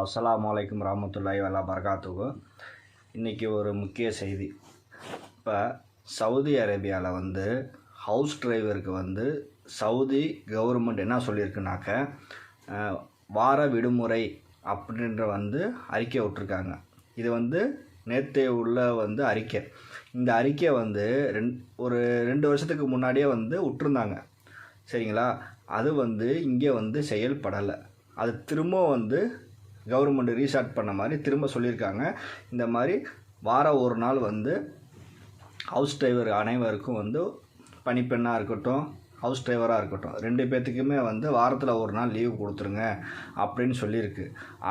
அஸ்லாம் வலைக்கம் ரஹமத்துல்லாஹி வல்லா பரகாத்துகு இன்றைக்கி ஒரு முக்கிய செய்தி. இப்போ சவுதி அரேபியாவில் வந்து ஹவுஸ் டிரைவருக்கு வந்து சவுதி கவர்மெண்ட் என்ன சொல்லியிருக்குனாக்க வார விடுமுறை அப்படின்ற வந்து அறிக்கை விட்ருக்காங்க இது வந்து நேற்று உள்ள வந்து அறிக்கை. இந்த அறிக்கை வந்து ரெண் ஒரு ரெண்டு வருஷத்துக்கு முன்னாடியே வந்து விட்டுருந்தாங்க. சரிங்களா? அது வந்து இங்கே வந்து செயல்படலை. அது திரும்ப வந்து கவர்மெண்ட் ரீஸ்டார்ட் பண்ண மாதிரி திரும்ப சொல்லியிருக்காங்க. இந்த மாதிரி வாரம் ஒரு நாள் வந்து ஹவுஸ் டிரைவர் அனைவருக்கும் வந்து பணிப்பெண்ணாக இருக்கட்டும் ஹவுஸ் டிரைவராக இருக்கட்டும் ரெண்டு பேர்த்துக்குமே வந்து வாரத்தில் ஒரு நாள் லீவு கொடுத்துருங்க அப்படின்னு சொல்லியிருக்கு.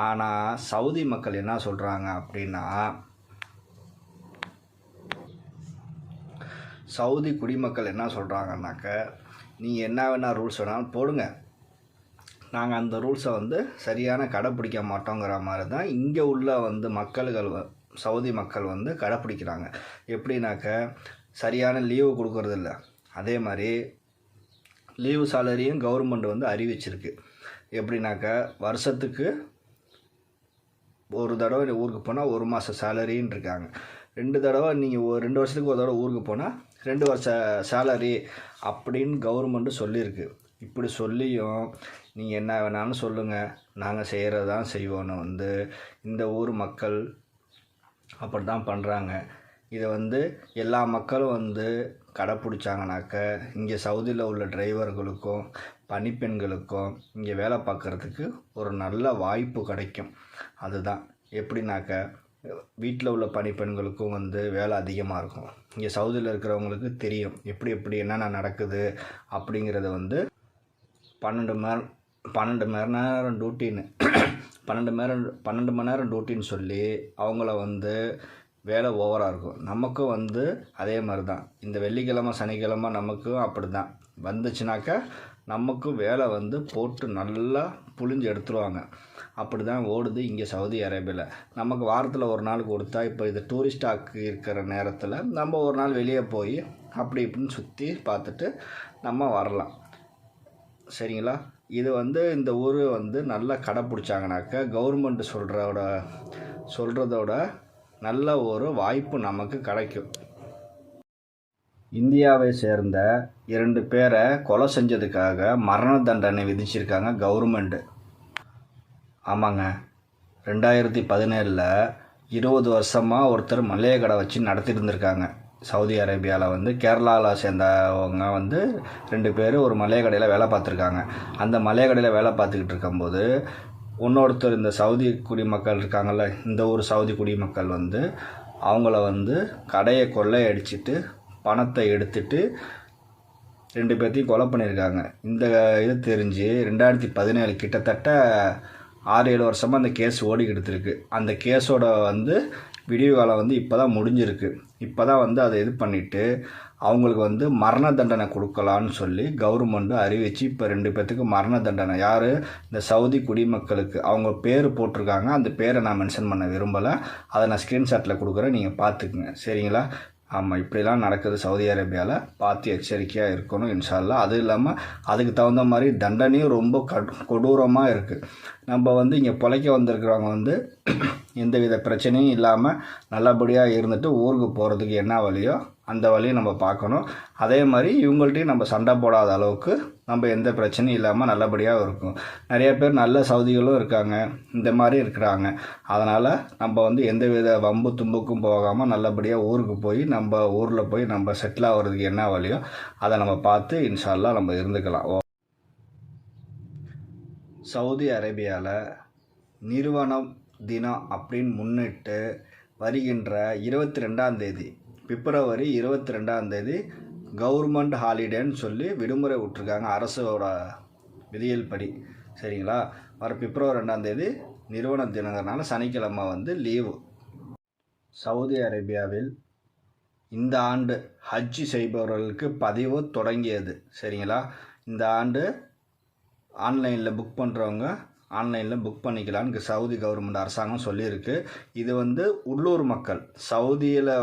ஆனால் சவுதி மக்கள் என்ன சொல்கிறாங்க அப்படின்னா சவுதி குடிமக்கள் என்ன சொல்கிறாங்கனாக்க நீங்கள் என்ன வேணால் ரூல்ஸ் வேணாலும் போடுங்க. நாங்கள் அந்த ரூல்ஸை வந்து சரியான கடைப்பிடிக்க மாட்டோங்கிற மாதிரி தான் இங்கே உள்ள வந்து மக்கள்கள் வ- சவுதி மக்கள் வந்து கடைப்பிடிக்கிறாங்க. எப்படின்னாக்க சரியான லீவு கொடுக்கறதில்ல அதே மாதிரி லீவு சாலரியும் கவர்மெண்ட் வந்து அறிவிச்சிருக்கு. எப்படின்னாக்க வருஷத்துக்கு ஒரு தடவை ஊருக்கு போனால் ஒரு மாதம் சேலரின்னு இருக்காங்க. ரெண்டு தடவை நீங்கள் ஒரு ரெண்டு வருஷத்துக்கு ஒரு தடவை ஊருக்கு போனால் ரெண்டு வருஷ சேலரி அப்படின்னு கவர்மெண்ட்டு சொல்லியிருக்கு இப்படி சொல்லியும் நீங்கள் என்ன வேணாலும் சொல்லுங்கள் நாங்கள் செய்கிறது தான் செய்வோன்னு வந்து இந்த ஊர் மக்கள் அப்படி தான் பண்ணுறாங்க இதை வந்து எல்லா மக்களும் வந்து கடைப்பிடிச்சாங்கனாக்க இங்கே சவுதியில் உள்ள டிரைவர்களுக்கும் பணிப்பெண்களுக்கும் இங்கே வேலை பார்க்குறதுக்கு ஒரு நல்ல வாய்ப்பு கிடைக்கும். அதுதான். எப்படின்னாக்க வீட்டில் உள்ள பணிப்பெண்களுக்கும் வந்து வேலை அதிகமாக இருக்கும். இங்கே சவுதியில் இருக்கிறவங்களுக்கு தெரியும். எப்படி எப்படி என்னென்ன நடக்குது அப்படிங்கிறத வந்து பன்னெண்டு மணி பன்னெண்டு மணி நேரம் டியூட்டின்னு பன்னெண்டு மணி நேரம் பன்னெண்டு மணி நேரம் டியூட்டின்னு சொல்லி அவங்கள வந்து வேலை ஓவராக இருக்கும். நமக்கும் வந்து அதே மாதிரி தான் இந்த வெள்ளிக்கிழமை சனிக்கிழமை நமக்கும் அப்படி தான் வந்துச்சுனாக்கா நமக்கும் வேலை வந்து போட்டு நல்லா புழிஞ்சு எடுத்துருவாங்க. அப்படி தான் ஓடுது இங்கே சவுதி அரேபியாவில் நமக்கு வாரத்தில் ஒரு நாள் கொடுத்தா இப்போ இது டூரிஸ்டாக்கு இருக்கிற நேரத்தில் நம்ம ஒரு நாள் வெளியே போய் அப்படி இப்படின்னு சுற்றி பார்த்துட்டு நம்ம வரலாம். சரிங்களா? இது வந்து இந்த ஊர் வந்து நல்லா கடைப்பிடிச்சாங்கனாக்கா கவர்மெண்ட் சொல்கிறோட சொல்கிறதோட நல்ல ஒரு வாய்ப்பு நமக்கு கிடைக்கும். இந்தியாவை சேர்ந்த இரண்டு பேரை கொலை செஞ்சதுக்காக மரண தண்டனை விதிச்சிருக்காங்க கவர்மெண்ட்டு ஆமாங்க. ரெண்டாயிரத்தி பதினேழில் இருபது வருஷமாக ஒருத்தர் மல்லிகை கடை வச்சு நடத்திட்டு இருந்திருக்காங்க. சவுதி அரேபியாவில் வந்து கேரளாவில் சேர்ந்தவங்க வந்து ரெண்டு பேர் ஒரு மளிகை கடையில் வேலை பார்த்துருக்காங்க. அந்த மளிகை கடையில் வேலை பார்த்துக்கிட்டு இருக்கும்போது இன்னொருத்தர் இந்த சவுதி குடிமக்கள் இருக்காங்கல்ல இந்த ஊர் சவுதி குடிமக்கள் வந்து அவங்கள வந்து கடையை கொள்ளையடிச்சிட்டு பணத்தை எடுத்துட்டு ரெண்டு பேர்த்தையும் கொலை பண்ணியிருக்காங்க. இந்த இது தெரிஞ்சு ரெண்டாயிரத்தி பதினேழு கிட்டத்தட்ட ஆறு ஏழு வருஷமாக அந்த கேஸ் ஓடிக்கிட்டு இருக்கு அந்த கேஸோட வந்து விடிவு காலம் வந்து இப்போ தான் முடிஞ்சிருக்கு. இப்போ தான் வந்து அதை இது பண்ணிவிட்டு அவங்களுக்கு வந்து மரண தண்டனை கொடுக்கலான்னு சொல்லி கவர்மெண்ட்டு அறிவிச்சு இப்போ ரெண்டு பேர்த்துக்கு மரண தண்டனை. யார்? இந்த சவுதி குடிமக்களுக்கு. அவங்க பேர் போட்டிருக்காங்க. அந்த பேரை நான் மென்ஷன் பண்ண விரும்பலை. அதை நான் ஸ்க்ரீன்ஷாட்டில் கொடுக்குறேன். நீங்கள் பார்த்துக்குங்க. சரிங்களா? ஆமாம் இப்படிலாம் நடக்குது சவுதி அரேபியாவில் பார்த்து எச்சரிக்கையாக இருக்கணும் இன்ஷால்லா அது இல்லாமல் அதுக்கு தகுந்த மாதிரி தண்டனையும் ரொம்ப கட் கொடூரமாக இருக்குது நம்ம வந்து இங்கே பிழைக்க வந்திருக்கிறவங்க வந்து எந்தவித பிரச்சனையும் இல்லாமல் நல்லபடியாக இருந்துட்டு ஊருக்கு போகிறதுக்கு என்ன வழியோ அந்த வழியை நம்ம பார்க்கணும். அதே மாதிரி இவங்கள்ட்டையும் நம்ம சண்டை போடாத அளவுக்கு நம்ம எந்த பிரச்சனையும் இல்லாமல் நல்லபடியாக இருக்கும். நிறைய பேர் நல்ல சவுதிகளும் இருக்காங்க இந்த மாதிரி இருக்கிறாங்க. அதனால் நம்ம வந்து எந்தவித வம்பு தும்புக்கும் போகாமல் நல்லபடியாக ஊருக்கு போய் நம்ம ஊரில் போய் நம்ம செட்டில் ஆகிறதுக்கு என்ன வழியோ அதை நம்ம பார்த்து இன்ஷால்லாம் நம்ம இருந்துக்கலாம். ஓ சவுதி அரேபியாவில் நிறுவனம் தினம் அப்படின்னு முன்னிட்டு வருகின்ற இருபத்தி ரெண்டாம் தேதி பிப்ரவரி இருபத்தி ரெண்டாம் தேதி கவர்மெண்ட் ஹாலிடேன்னு சொல்லி விடுமுறை விட்ருக்காங்க அரசோட விதியல் படி சரிங்களா? வர பிப்ரவரி ரெண்டாம் தேதி நிறுவன தினங்கிறனால சனிக்கிழமை வந்து லீவு. சவுதி அரேபியாவில் இந்த ஆண்டு ஹஜ் செய்பவர்களுக்கு பதிவு தொடங்கியது. சரிங்களா? இந்த ஆண்டு ஆன்லைனில் புக் பண்ணுறவங்க ஆன்லைனில் புக் பண்ணிக்கலான்னு சவுதி கவர்மெண்ட் அரசாங்கம் சொல்லியிருக்கு. இது வந்து உள்ளூர் மக்கள் சவுதியில்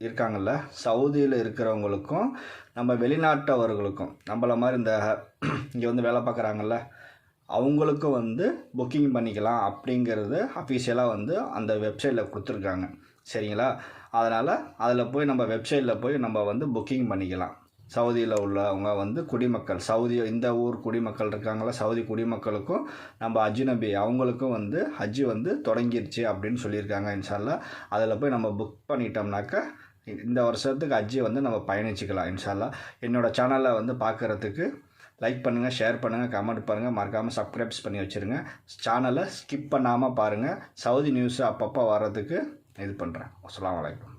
இருக்காங்கல்ல சவுதியில் இருக்கிறவங்களுக்கும் நம்ம வெளிநாட்டவர்களுக்கும் நம்மள மாதிரி இந்த இங்கே வந்து வேலை பார்க்குறாங்கல்ல அவங்களுக்கும் வந்து புக்கிங் பண்ணிக்கலாம் அப்படிங்கிறது அஃபீஷியலாக வந்து அந்த வெப்சைட்டில் கொடுத்துருக்காங்க. சரிங்களா? அதனால் அதில் போய் நம்ம வெப்சைட்டில் போய் நம்ம வந்து புக்கிங் பண்ணிக்கலாம். சவுதியில் உள்ளவங்க வந்து குடிமக்கள். சவுதி இந்த ஊர் குடிமக்கள் இருக்காங்களா சவுதி குடிமக்களுக்கும் நம்ம அஜ்னபி அவங்களுக்கும் வந்து ஹஜ்ஜு வந்து தொடங்கிருச்சு அப்படின்னு சொல்லியிருக்காங்க இன்ஷால்லா. அதில் போய் நம்ம புக் பண்ணிட்டோம்னாக்கா இந்த வருஷத்துக்கு ஹஜ்ஜி வந்து நம்ம பயணிச்சுக்கலாம் இன்ஷால்லா. என்னோடய சேனலை வந்து பார்க்குறதுக்கு லைக் பண்ணுங்கள் ஷேர் பண்ணுங்கள் கமெண்ட் பண்ணுங்கள் மறக்காமல் சப்ஸ்கிரைப்ஸ் பண்ணி வச்சுருங்க. சேனலை ஸ்கிப் பண்ணாமல் பாருங்கள் சவுதி நியூஸ் அப்பப்போ வர்றதுக்கு இது பண்ணுறேன் அஸ்லாம் வலைக்கம்